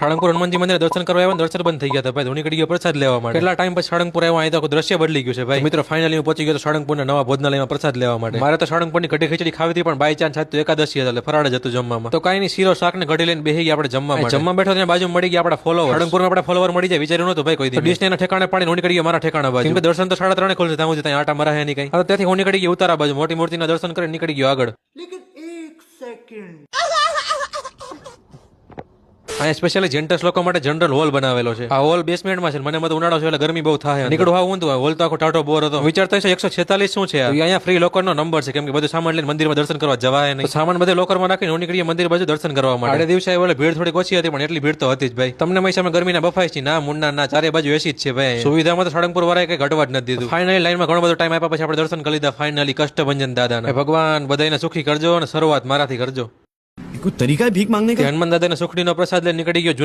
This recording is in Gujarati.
સાળંગપુર હનુમાનજી મંદિર દર્શન કરવા આવ્યા દર્શન બંધ થઈ ગયા હતા. ભાઈ ધોની કડી ગયો પ્રસાદ લેવા માટે. કેટલા ટાઈમ પછી સાળંગપુર આવ્યા? અહીં તો દ્રશ્ય બદલી ગયું છે ભાઈ. મિત્રો ફાઇનલી હું પહોંચી ગયો તો સાળંગપુરના નવા ભોજનાલયમાં પ્રસાદ લેવા માટે. મારે તો સાળંગપુરની કઢી ખીચડી ખાવી હતી પણ બાય ચાન્સ હતું એકાદશી હતા એટલે ફરાળ જ હતું જમવામાં. તો કાંઈ નહીં શીરો શાક ને કઢી લઈને બેસી ગયા આપણે જમવા માટે. જમવા બેઠો ત્યાં બાજુ મળી ગયા આપણા ફોલોવર સાળંગપુરમાં આપણા ફોલોવર મળી જાય વિચાર્યું નતું ભાઈ કોઈ દી ડિશ એના ઠેકાણે પાણી હોની કડી મારા ઠેકાણા બાજુ. કે દર્શન તો સાડા ત્રણે ખોલશે ત્યાં સુધી ત્યાં આટા મરા હે નહીં કઈ. ત્યાંથી હોની કડી ગયો ઉતારા બાજુ મોટી મૂર્તિના દર્શન કરી નીકળી ગયો આગળ. અહીંયા સ્પેશિયલી જેન્ટસ લોકો માટે જનરલ હોલ બનાવેલો છે. આ હોલ બેસમેન્ટમાં છે મને મત ઉનાળો છે એટલે ગરમી બહુ થાય નીકળું હા ઊંધું હોલ તો આખો ટાટો બોર હતો. વિચારતા છે એકસો છેતાલીસ શું છે અહીંયા ફ્રી લોકરનો નંબર છે કેમ કે બધું સામાન લઈને મંદિરમાં દર્શન કરવા જવાય નહીં. સામાન બધે લોકરમાં નાખીને હું નીકળીએ મંદિર બાજુ દર્શન કરવા માટે. આડે દિવસે એટલે ભીડ થોડી ઓછી હતી પણ એટલી ભીડ તો હતી જ ભાઈ. તમને મહી સામે ગરમીના બફાઈ છે ના મુન્ના ના ચારે બાજુ એસી જ છે ભાઈ. સુવિધામાં તો સાળંગપુર વાળાએ કઈ ઘટવા જ નથી દીધું. ફાઇનલી લાઈનમાં ઘણો બધો ટાઈમ આપ્યા પછી આપણે દર્શન કરી લીધા ફાઇનલી કષ્ટભંજન દાદાને. ભગવાન બધાને સુખી કરજો અને શરૂઆત મારાથી કરજો. કોઈ તરીકા ભીખ માંગને કે હનુમાન દાદાને સુખડીનો પ્રસાદ લઈને નીકળી ગયો.